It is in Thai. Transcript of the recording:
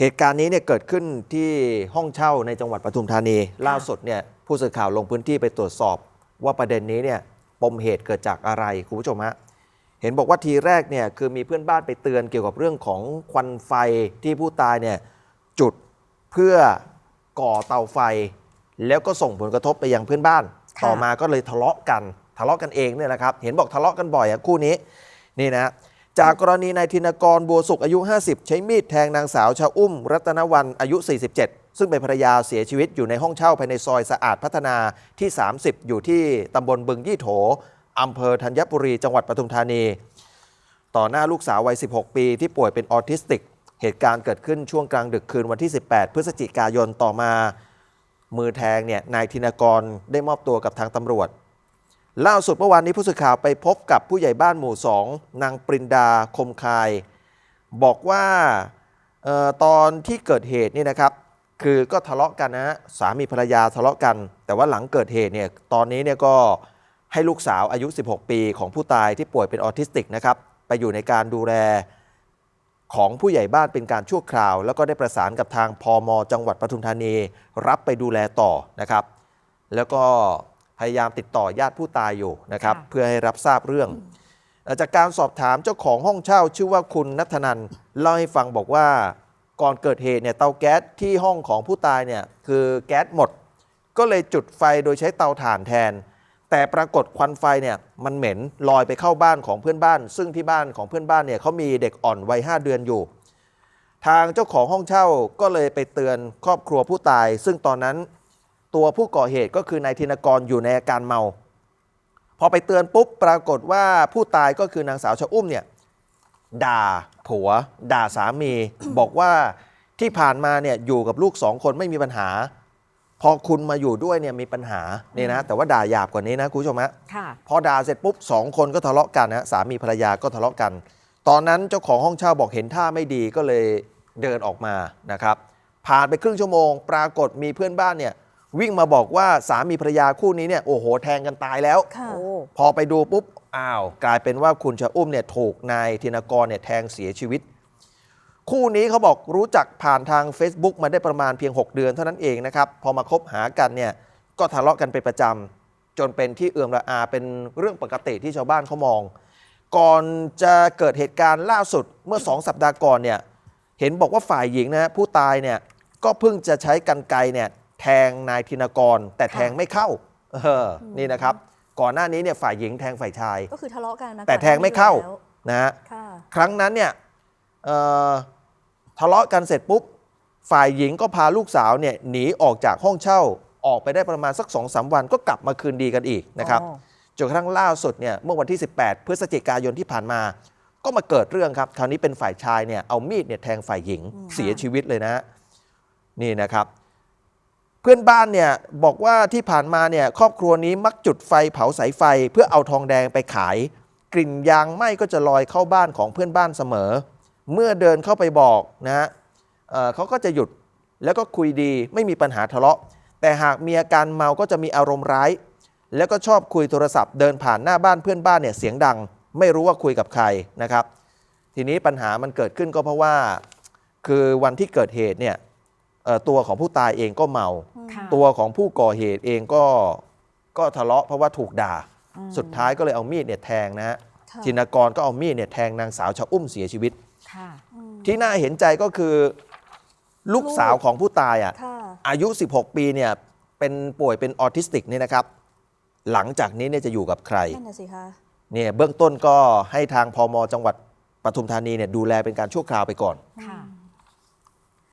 เหตุการณ์นี้เนี่ยเกิดขึ้นที่ห้องเช่าในจังหวัดปทุมธานี ล่าสุดเนี่ยผู้สื่อข่าวลงพื้นที่ไปตรวจสอบ ว่าประเด็นนี้เนี่ยปมเหตุเกิดจากอะไรคุณผู้ชมฮะเห็นบอกว่าทีแรกเนี่ยคือมีเพื่อนบ้านไปเตือนเกี่ยวกับเรื่องของควันไฟที่ผู้ตายเนี่ยจุดเพื่อก่อเตาไฟ แล้วก็ส่งผลกระทบไปยังเพื่อนบ้านค่ะต่อมาก็เลยทะเลาะกันทะเลาะกันเองเนี่ยนะครับ เห็นบอกทะเลาะกันบ่อยอะคู่นี้นี่นะ จากกรณีนายธินกรบัวสุขอายุ 50 ใช้มีดแทงนางสาวชาอุ้ม รัตนวันอายุ 47 ซึ่งเป็นภรรยาเสียชีวิตอยู่ในห้องเช่าภายในซอยสะอาดพัฒนาที่ 30 อยู่ที่ตำบลบึงยี่โถอำเภอธัญบุรีจังหวัดปทุมธานี ต่อหน้าลูกสาววัย 16 ปีที่ป่วยเป็นออทิสติก เหตุการณ์เกิดขึ้นช่วงกลางดึกคืนวันที่ 18 พฤศจิกายนต่อมา มือแทงเนี่ยนายธินกรได้มอบตัวกับทางตำรวจ ล่าสุดเมื่อวานนี้ผู้สื่อข่าวไปพบกับผู้ใหญ่บ้านหมู่สองนางปรินดาคมคาย บอกว่าออตอนที่เกิดเหตุนี่นะครับ คือก็ทะเลาะกันนะฮะสามีภรรยาทะเลาะกัน แต่ว่าหลังเกิดเหตุเนี่ยตอนนี้เนี่ยก็ให้ลูกสาวอายุ 16 ปีของผู้ตายที่ป่วยเป็นออทิสติกนะครับไปอยู่ในการดูแลของผู้ใหญ่บ้านเป็นการชั่วคราว แล้วก็ได้ประสานกับทางพมจังหวัดปทุมธานี รับไปดูแลต่อนะครับ แล้วก็ พยายามติดต่อญาติผู้ตายอยู่นะครับค่ะเพื่อให้รับทราบเรื่องเอ่อจากการสอบถามเจ้าของห้องเช่าชื่อว่าคุณนัทนันเล่าให้ฟังบอกว่าก่อนเกิดเหตุเนี่ยเตาแก๊สที่ห้องของผู้ตายเนี่ยคือแก๊สหมด ก็เลยจุดไฟโดยใช้เตาถ่านแทน แต่ปรากฏควันไฟเนี่ยมันเหม็นลอยไปเข้าบ้านของเพื่อนบ้าน ซึ่งที่บ้านของเพื่อนบ้านเนี่ยเขามีเด็กอ่อนวัย5เดือนอยู่ ทางเจ้าของห้องเช่าก็เลยไปเตือนครอบครัวผู้ตาย ซึ่งตอนนั้น ตัวผู้ก่อเหตุก็คือนายธินกรอยู่ในอาการเมา พอไปเตือนปุ๊บปรากฏว่าผู้ตายก็คือนางสาวชะอุ้มเนี่ยด่าผัว ด่าสามี บอกว่าที่ผ่านมาเนี่ยอยู่กับลูกสองคนไม่มีปัญหา พอคุณมาอยู่ด้วยเนี่ยมีปัญหาเนี่ยนะแต่ว่าด่าหยาบกว่านี้นะคุณผู้ชมฮะค่ะพอด่าเสร็จปุ๊บสองคนก็ทะเลาะกันนะสามีภรรยาก็ทะเลาะกัน ตอนนั้นเจ้าของห้องเช่าบอกเห็นท่าไม่ดีก็เลยเดินออกมานะครับผ่านไปครึ่งชั่วโมง ปรากฏมีเพื่อนบ้านเนี่ย วิ่งมาบอกว่าสามีภรรยาคู่นี้เนี่ยโอ้โหแทงกันตายแล้ว ค่ะโอ้พอไปดูปุ๊บอ้าว กลายเป็นว่าคุณชะอุ้มเนี่ยถูกนายธินกรเนี่ยแทงเสียชีวิต คู่นี้เขาบอกรู้จักผ่านทาง Facebook มาได้ประมาณเพียง 6 เดือนเท่านั้นเองนะครับ พอมาคบหากันเนี่ยก็ทะเลาะกันเป็นประจำจนเป็นที่เอื่อมระอาเป็นเรื่องปกติที่ชาวบ้านเขามอง ก่อนจะเกิดเหตุการณ์ล่าสุดเมื่อ 2 สัปดาห์ก่อนเนี่ยเห็นบอกว่าฝ่ายหญิงนะฮะผู้ตายเนี่ยก็เพิ่งจะใช้กันไกรเนี่ย แทงนายธินกร แต่แทงไม่เข้าเออนี่นะครับ ก่อนหน้านี้เนี่ยฝ่ายหญิงแทงฝ่ายชาย ก็คือทะเลาะกันมาแต่ก่อนแทงไม่เข้าแล้วนะฮะค่ะครั้งนั้นเนี่ยเอ่อทะเลาะกันเสร็จปุ๊บฝ่ายหญิงก็พาลูกสาวเนี่ยหนีออกจากห้องเช่าออกไปได้ประมาณสัก2อสวันก็กลับมาคืนดีกันอีกนะครับอ๋อจนกระทั่งล่าสุดเนี่ยเมื่อวันที่ 18 พฤศจิกายนที่ผ่านมา ก็มาเกิดเรื่องครับ คราวนี้เป็นฝ่ายชายเนี่ยเอามีดเนี่ยแทงฝ่ายหญิงเสียชีวิตเลยนะฮะนี่นะครับเพื่อนบ้านเนี่ยบอกว่าที่ผ่านมาเนี่ยครอบครัวนี้มักจุดไฟเผาสายไฟ เพื่อเอาทองแดงไปขาย กลิ่นยางไหม้ก็จะลอยเข้าบ้านของเพื่อนบ้านเสมอ เมื่อเดินเข้าไปบอกนะฮะเเขาก็จะหยุดแล้วก็คุยดีไม่มีปัญหาทะเลาะ แต่หากมีอาการเมาก็จะมีอารมณ์ร้าย แล้วก็ชอบคุยโทรศัพท์เดินผ่านหน้าบ้านเพื่อนบ้านเนี่ยเสียงดัง ไม่รู้ว่าคุยกับใครนะครับ ทีนี้ปัญหามันเกิดขึ้นก็เพราะว่า คือวันที่เกิดเหตุเนี่ยตัวของผู้ตายเองก็เมา ตัวของผู้ก่อเหตุเองก็ก็ทะเลาะเพราะว่าถูกด่าอืมสุดท้ายก็เลยเอามีดเนี่ยแทงนะฮะค่ะจินกรก็เอามีดเนี่ยแทงนางสาวชะอุ้มเสียชีวิตค่ะอืมที่น่าเห็นใจก็คือลูกสาวของผู้ตายอะค่ะอายุ 16 ปีเนี่ยเป็นป่วยเป็นออทิสติกเนี่ยนะครับ หลังจากนี้เนี่ยจะอยู่กับใครนั่นน่ะสิคะเนี่ยเบื้องต้นก็ให้ทางพมจังหวัดปทุมธานีเนี่ยดูแลเป็นการชั่วคราวไปก่อนค่ะอืม